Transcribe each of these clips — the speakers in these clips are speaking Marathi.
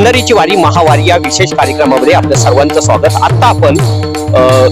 पंढरीची वारी महावारी या विशेष कार्यक्रमामध्ये आपलं सर्वांचं स्वागत. आता आपण अ,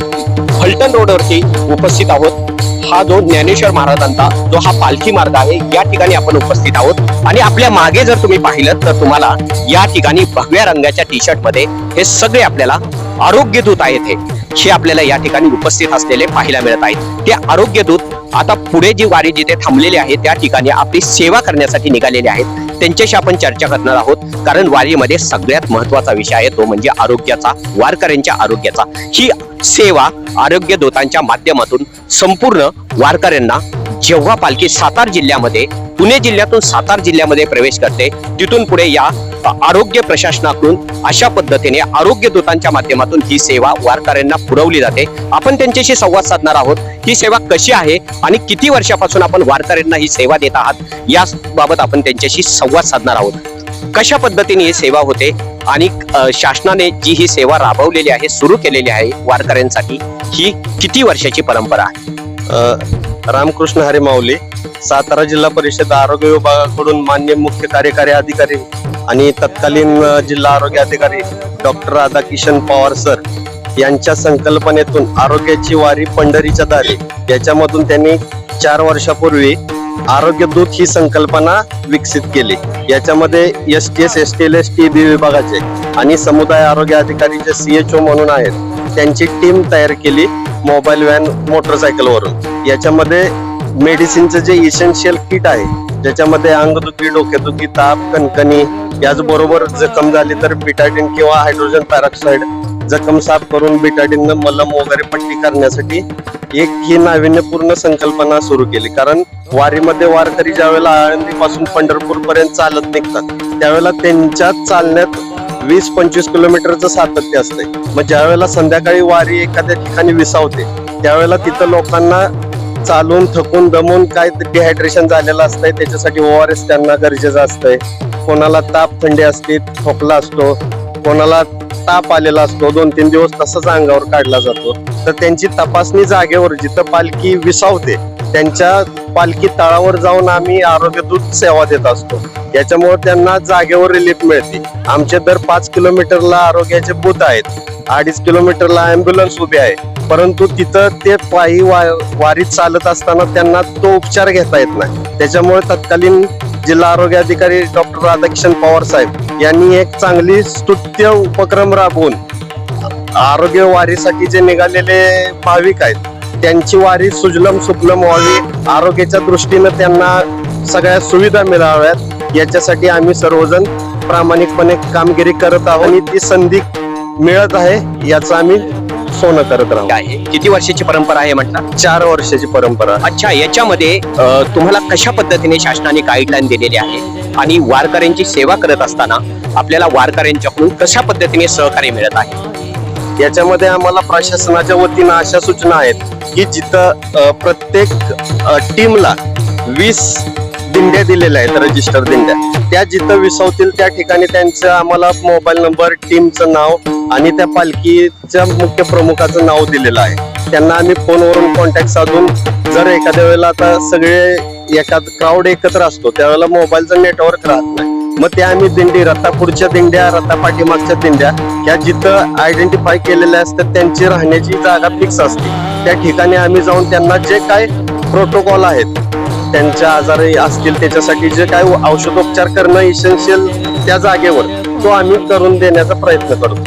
फलटण रोडवरती उपस्थित आहोत. हा जो ज्ञानेश्वर महाराजांचा जो हा पालखी मार्ग आहे या ठिकाणी आपण उपस्थित आहोत. आणि आपल्या मागे जर तुम्ही पाहिलं तर तुम्हाला या ठिकाणी भगव्या रंगाच्या टी शर्टमध्ये हे सगळे आपल्याला आरोग्य दूत आहेत हे. हे आपल्याला या ठिकाणी उपस्थित असलेले पाहायला मिळत आहेत. ते आरोग्य दूत आता पुढे जी वारी जिथे थांबलेली आहे त्या ठिकाणी आपली सेवा करण्यासाठी निघालेले आहेत. त्यांच्याशी आपण चर्चा करणार आहोत. कारण वारीमध्ये सगळ्यात महत्त्वाचा विषय आहे तो म्हणजे आरोग्याचा वारकऱ्यांच्या आरोग्याचा. ही सेवा आरोग्य दूतांच्या माध्यमातून संपूर्ण वारकऱ्यांना जेव्हा पालखी सातार जिल्ह्यामध्ये पुणे जिल्ह्यातून सातार जिल्ह्यामध्ये प्रवेश करते तिथून पुढे या आरोग्य प्रशासनाकडून अशा पद्धतीने आरोग्य दूतांच्या माध्यमातून ही सेवा वारकऱ्यांना पुरवली जाते. आपण त्यांच्याशी संवाद साधणार आहोत ही सेवा कशी आहे आणि किती वर्षापासून आपण वारकऱ्यांना ही सेवा देत आहात या बाबत आपण त्यांच्याशी संवाद साधणार आहोत. कशा पद्धतीने ही सेवा होते आणि शासनाने जी ही सेवा राबवलेली आहे सुरू केलेली आहे वारकऱ्यांसाठी ही किती वर्षाची परंपरा आहे? रामकृष्ण हरे माऊली सातारा जिल्हा परिषद आरोग्य विभागाकडून मान्य मुख्य कार्यकारी अधिकारी आणि तत्कालीन जिल्हा आरोग्य अधिकारी डॉक्टर राधाकिशन पवार सर यांच्या संकल्पनेतून आरोग्याची वारी पंढरीच्या दारी. याच्यामधून त्यांनी चार वर्षापूर्वी आरोग्य दूत ही संकल्पना विकसित केली. याच्यामध्ये S T S S T L S T B विभागाचे आणि समुदाय आरोग्य अधिकारी जे सी एच ओ म्हणून आहेत. त्यांची टीम तयार केली मोबाईल व्हॅन मोटरसायकलवरून. याच्यामध्ये मेडिसिनचं जे इसेन्शियल किट आहे ज्याच्यामध्ये अंगदुखी डोकेदुखी ताप कणकणी याचबरोबर जखम झाली तर बिटाडिन किंवा हायड्रोजन पॅरॉक्साईड जखम साफ करून बिटाडिन मलम वगैरे पट्टी करण्यासाठी एक ही नाविन्यपूर्ण संकल्पना सुरू केली. कारण वारीमध्ये वारकरी ज्यावेळेला आळंदीपासून पंढरपूर पर्यंत चालत निघतात त्यावेळेला त्यांच्या चालण्यात वीस पंचवीस किलोमीटरचं सातत्य असते मग ज्यावेळेला संध्याकाळी वारी एखाद्या ठिकाणी विसावते त्यावेळेला तिथं लोकांना चालून थकून दमून काय डिहायड्रेशन झालेलं असतंय त्याच्यासाठी ओ आर एस त्यांना गरजेचं असतंय. कोणाला ताप थंडी असते खोकला असतो कोणाला ताप आलेला असतो दोन तीन दिवस तसंच अंगावर काढला जातो. तर त्यांची तपासणी जागेवर जिथं पालखी विसावते. त्यांच्या पालखी तळावर जाऊन आम्ही आरोग्य दूत सेवा देत असतो. याच्यामुळे त्यांना जागेवर रिलीफ मिळते. आमचे दर पाच किलोमीटरला आरोग्याचे बूथ आहेत. अडीच किलोमीटरला अँब्युलन्स उभी आहे. परंतु तिथं ते पायी वा- वारीत चालत असताना त्यांना तो उपचार घेता येत नाही. त्याच्यामुळे तत्कालीन जिल्हा आरोग्य अधिकारी डॉक्टर राधाकिशन पवार साहेब यांनी एक चांगली स्तुत्य उपक्रम राबवून आरोग्य वारीसाठी जे निघालेले भाविक आहेत त्यांची वारी सुजलम सुफलम व्हावी आरोग्याच्या दृष्टीनं त्यांना सगळ्या सुविधा मिळाव्यात. याच्यासाठी आम्ही सर्वजण प्रामाणिकपणे कामगिरी करत आहोत आणि ती संधी मिळत आहे याचं आम्ही सोनं करत राहू. आहे? किती वर्षाची परंपरा आहे म्हटलं? चार वर्षाची परंपरा. अच्छा याच्यामध्ये तुम्हाला कशा पद्धतीने शासनाने गाईडलाईन दिलेली आहे? आणि वारकऱ्यांची सेवा करत असताना आपल्याला वारकऱ्यांच्याकडून कशा पद्धतीने सहकार्य मिळत आहे? याच्यामध्ये आम्हाला प्रशासनाच्या वतीनं अशा सूचना आहेत की जिथं प्रत्येक टीमला वीस दिंड्या दिलेल्या आहेत रजिस्टर दिंड्या. त्या जिथं विसवतील त्या ठिकाणी त्यांचं आम्हाला मोबाईल नंबर टीमचं नाव आणि त्या पालखीच्या मुख्य प्रमुखाचं नाव दिलेलं आहे. त्यांना आम्ही फोनवरून कॉन्टॅक्ट साधून जर एखाद्या वेळेला आता सगळे एखाद क्राऊड एकत्र असतो त्यावेळेला मोबाईलचं नेटवर्क राहत नाही. मग त्या आम्ही दिंडी रत्तापूरच्या दिंड्या रत्ता पाठीमागच्या दिंड्या ह्या जिथं आयडेंटिफाय केलेल्या असतात त्यांची राहण्याची जागा फिक्स असते. त्या ठिकाणी आम्ही जाऊन त्यांना जे काय प्रोटोकॉल आहेत त्यांच्या आजार असतील त्याच्यासाठी जे काय औषधोपचार करणं इसेन्शियल त्या जागेवर तो आम्ही करून देण्याचा प्रयत्न करतो.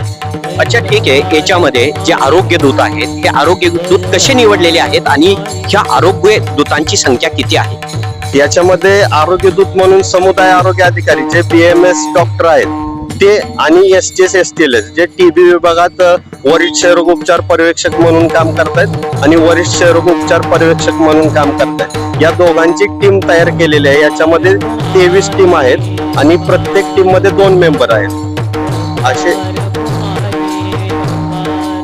अच्छा ठीक आहे. याच्यामध्ये जे आरोग्य दूत आहेत हे आरोग्य दूत कसे निवडलेले आहेत आणि ह्या आरोग्य दूतांची संख्या किती आहे? याच्यामध्ये आरोग्य दूत म्हणून समुदाय आरोग्य अधिकारी जे बी एम एस डॉक्टर आहेत ते आणि S T S S T L S J TB विभागात वरिष्ठ वरिष्ठ क्षयरोगोपचार पर्यवेक्षक म्हणून काम करतायत आणि वरिष्ठ क्षयरोगोपचार पर्यवेक्षक म्हणून काम करतायत. या दोघांची टीम तयार केलेली आहे. याच्यामध्ये तेवीस टीम आहेत आणि प्रत्येक टीममध्ये दोन मेंबर आहेत. असे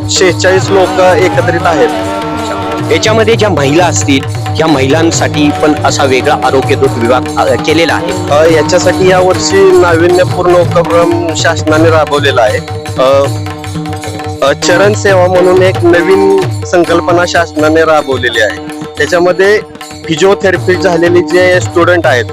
शेहेचाळीस लोक एकत्रित आहेत. याच्यामध्ये ज्या महिला असतील ह्या महिलांसाठी पण असा वेगळा आरोग्य दूत विभाग केलेला आहे. याच्यासाठी या वर्षी नाविन्यपूर्ण उपक्रम शासनाने राबवलेला आहे. चरण सेवा म्हणून एक नवीन संकल्पना शासनाने राबवलेली आहे. त्याच्यामध्ये फिजिओथेरपी झालेली जे स्टुडंट आहेत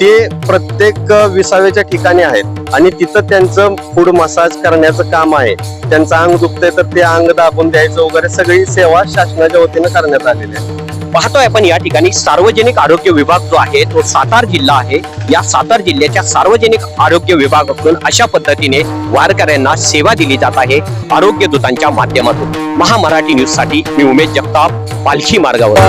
ते प्रत्येक विसाव्याच्या ठिकाणी आहेत. आणि तिथं त्यांचं फूड मसाज करण्याचं काम आहे. त्यांचं अंग दुखतंय तर ते अंग दाबून द्यायचं वगैरे सगळी सेवा शासनाच्या वतीनं करण्यात आलेली आहे. पाहतोय आपण या ठिकाणी सार्वजनिक आरोग्य विभाग जो आहे तो सातार जिल्हा आहे. या सातार जिल्ह्याच्या सार्वजनिक आरोग्य विभागाकडून अशा पद्धतीने वारकऱ्यांना सेवा दिली जात आहे आरोग्य दूतांच्या माध्यमातून. महामराठी न्यूजसाठी मी उमेश जगताप पालखी मार्गावर.